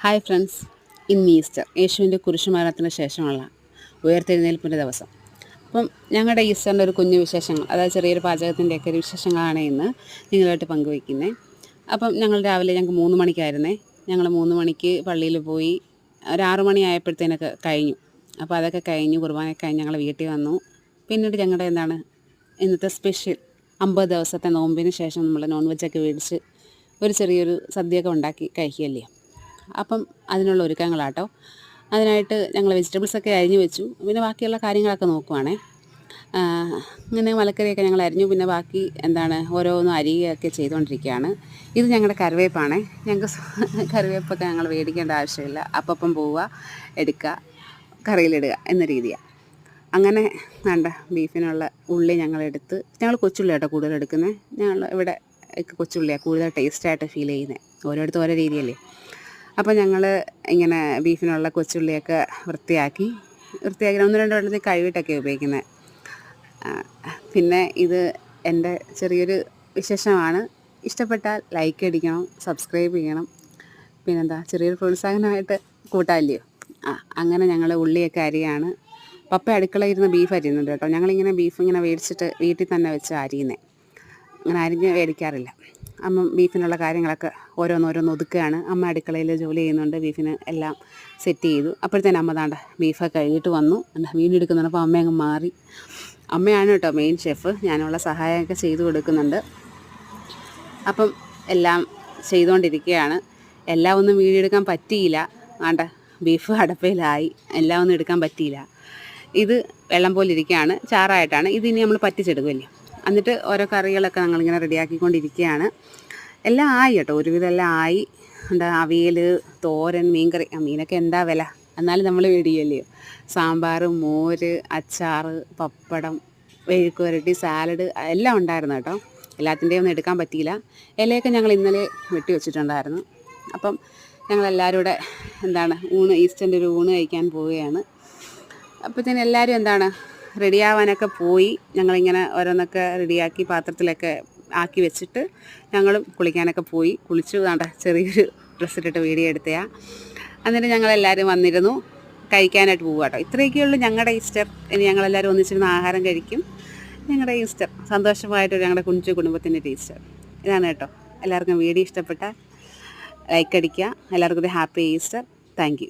Hi friends ഇന്ന് Easter യേശുവിന്റെ കുരിശുമരണത്തിന് ശേഷമുള്ള ഉയർത്തെഴുന്നേൽപ്പിന്റെ ദിവസം. അപ്പം ഞങ്ങളുടെ ഈസ്റ്ററിന്റെ ഒരു കുഞ്ഞു വിശേഷങ്ങൾ അതായത് ചെറിയൊരു പാചകത്തിന്റെയൊക്കെ ഒരു വിശേഷങ്ങളാണ് ഇന്ന് നിങ്ങളുമായിട്ട് പങ്കുവയ്ക്കുന്നത് അപ്പം ഞങ്ങൾ രാവിലെ ഞങ്ങൾക്ക് മൂന്ന് മണിക്കായിരുന്നേ. ഞങ്ങൾ മൂന്ന് മണിക്ക് പള്ളിയിൽ പോയി ഒരു ആറു മണി ആയപ്പോഴത്തേനൊക്കെ കഴിഞ്ഞു. അപ്പോൾ അതൊക്കെ കഴിഞ്ഞു കുർബാനയൊക്കെ കഴിഞ്ഞ് ഞങ്ങൾ വീട്ടിൽ വന്നു. പിന്നീട് ഞങ്ങളുടെ എന്താണ് ഇന്നത്തെ സ്പെഷ്യൽ അമ്പത് ദിവസത്തെ നോമ്പിന് ശേഷം നമ്മൾ നോൺ വെജൊക്കെ മേടിച്ച് ഒരു ചെറിയൊരു സദ്യയൊക്കെ ഉണ്ടാക്കി കഴിക്കുകയല്ലേ. അപ്പം അതിനുള്ള ഒരുക്കങ്ങളാട്ടോ. അതിനായിട്ട് ഞങ്ങൾ വെജിറ്റബിൾസൊക്കെ അരിഞ്ഞു വെച്ചു. പിന്നെ ബാക്കിയുള്ള കാര്യങ്ങളൊക്കെ നോക്കുവാണേ. ഇങ്ങനെ മലക്കറിയൊക്കെ ഞങ്ങൾ അരിഞ്ഞു. പിന്നെ ബാക്കി എന്താണ് ഓരോന്നും അരിയൊക്കെ ചെയ്തുകൊണ്ടിരിക്കുകയാണ്. ഇത് ഞങ്ങളുടെ കറിവേപ്പാണേ. ഞങ്ങൾക്ക് കറിവേപ്പൊക്കെ ഞങ്ങൾ മേടിക്കേണ്ട ആവശ്യമില്ല. അപ്പം പോവുക എടുക്കുക കറിയിലിടുക എന്ന രീതിയാണ് അങ്ങനെ വേണ്ട ബീഫിനുള്ള ഉള്ളി ഞങ്ങളെടുത്ത് ഞങ്ങൾ കൊച്ചുള്ളി കേട്ടോ കൂടുതൽ എടുക്കുന്നത്. ഞങ്ങൾ ഇവിടെ കൊച്ചുള്ളിയാണ് കൂടുതൽ ടേസ്റ്റായിട്ട് ഫീൽ ചെയ്യുന്നത്. ഓരോരുത്തർ ഓരോ രീതിയല്ലേ. അപ്പോൾ ഞങ്ങൾ ഇങ്ങനെ ബീഫിനുള്ള കൊച്ചുള്ളിയൊക്കെ വൃത്തിയാക്കി വൃത്തിയാക്കി ഒന്ന് രണ്ട് വെള്ളത്തിൽ കഴുകിയിട്ടൊക്കെ ഉപയോഗിക്കുന്നത് പിന്നെ ഇത് എന്റെ ചെറിയൊരു വിശേഷമാണ്. ഇഷ്ടപ്പെട്ടാൽ ലൈക്ക് അടിക്കണം സബ്സ്ക്രൈബ് ചെയ്യണം. പിന്നെന്താ ചെറിയൊരു പ്രോത്സാഹനമായിട്ട് കൂട്ടാല്ലയോ? ആ അങ്ങനെ ഞങ്ങൾ ഉള്ളിയൊക്കെ അരിയാണ്. പപ്പ അടുക്കളയിൽ ഇരുന്ന് ബീഫ് അരിയുന്നുണ്ട് കേട്ടോ. ഞങ്ങളിങ്ങനെ ബീഫ് ഇങ്ങനെ മേടിച്ചിട്ട് വീട്ടിൽ തന്നെ വെച്ച് അരിയുന്നത് അങ്ങനെ അരിഞ്ഞ് മേടിക്കാറില്ല അമ്മ ബീഫിനുള്ള കാര്യങ്ങളൊക്കെ ഓരോന്നോരോന്ന് ഒതുക്കുകയാണ്. അമ്മ അടുക്കളയിൽ ജോലി ചെയ്യുന്നുണ്ട്. ബീഫിന് എല്ലാം സെറ്റ് ചെയ്തു. അപ്പോഴത്തേനും അമ്മ താണ്ട ബീഫൊക്കെ കഴിഞ്ഞിട്ട് വന്നു. വീണ്ടും എടുക്കുന്നുണ്ട് അപ്പോൾ അമ്മ അങ്ങ് മാറി. അമ്മയാണ് കേട്ടോ മെയിൻ ഷെഫ് ഞാനുള്ള സഹായമൊക്കെ ചെയ്തു കൊടുക്കുന്നുണ്ട്. അപ്പം എല്ലാം ചെയ്തുകൊണ്ടിരിക്കുകയാണ്. എല്ലാം ഒന്നും വീഡിയോ പറ്റിയില്ല. വേണ്ട ബീഫ് അടപ്പയിലായി. എല്ലാം ഒന്നും എടുക്കാൻ പറ്റിയില്ല. ഇത് വെള്ളം പോലെ ഇരിക്കുകയാണ്. ചാറായിട്ടാണ്. ഇതിനി നമ്മൾ പറ്റിച്ചെടുക്കുമല്ലേ? എന്നിട്ട് ഓരോ കറികളൊക്കെ ഞങ്ങളിങ്ങനെ റെഡിയാക്കിക്കൊണ്ടിരിക്കുകയാണ്. എല്ലാം ആയി കേട്ടോ. ഒരുവിധം എല്ലാം ആയി. എന്താ അവിയൽ തോരൻ മീൻകറി. ആ മീനൊക്കെ എന്താ വില? എന്നാലും നമ്മൾ വെടിയല്ലയോ സാമ്പാർ മോര് അച്ചാർ പപ്പടം വെഴുക്ക് വരട്ടി സാലഡ് എല്ലാം ഉണ്ടായിരുന്നു കേട്ടോ. എല്ലാത്തിന്റെയും ഒന്നും എടുക്കാൻ പറ്റിയില്ല. ഇലയൊക്കെ ഞങ്ങൾ ഇന്നലെ വെട്ടി വെച്ചിട്ടുണ്ടായിരുന്നു. അപ്പം ഞങ്ങളെല്ലാവരും കൂടെ എന്താണ് ഊണ് ഈസ്റ്ററിന്റെ ഒരു ഊണ് കഴിക്കാൻ പോവുകയാണ്. അപ്പോഴത്തേന് എല്ലാവരും എന്താണ് റെഡിയാവാനൊക്കെ പോയി. ഞങ്ങളിങ്ങനെ ഓരോന്നൊക്കെ റെഡിയാക്കി പാത്രത്തിലൊക്കെ ആക്കി വെച്ചിട്ട് ഞങ്ങളും കുളിക്കാനൊക്കെ പോയി. കുളിച്ചു വേണ്ട ചെറിയൊരു ഡ്രസ്സ് ഇട്ടിട്ട് വീഡിയോ എടുത്തയാ. എന്നിട്ട് ഞങ്ങളെല്ലാവരും വന്നിരുന്നു. കഴിക്കാനായിട്ട് പോകുക കേട്ടോ ഇത്രയൊക്കെ ഉള്ളൂ ഞങ്ങളുടെ ഈസ്റ്റർ. ഇനി ഞങ്ങളെല്ലാവരും ഒന്നിച്ചിരുന്ന് ആഹാരം കഴിക്കും. ഞങ്ങളുടെ ഈസ്റ്റർ. സന്തോഷമായിട്ട് ഞങ്ങളുടെ കുഞ്ചു കുടുംബത്തിന്റെ ഒരു ഈസ്റ്റർ. ഇതാണ് കേട്ടോ. എല്ലാവർക്കും വീഡിയോ ഇഷ്ടപ്പെട്ട ലൈക്ക് അടിക്കുക. എല്ലാവർക്കും ഒരു ഹാപ്പി ഈസ്റ്റർ. താങ്ക്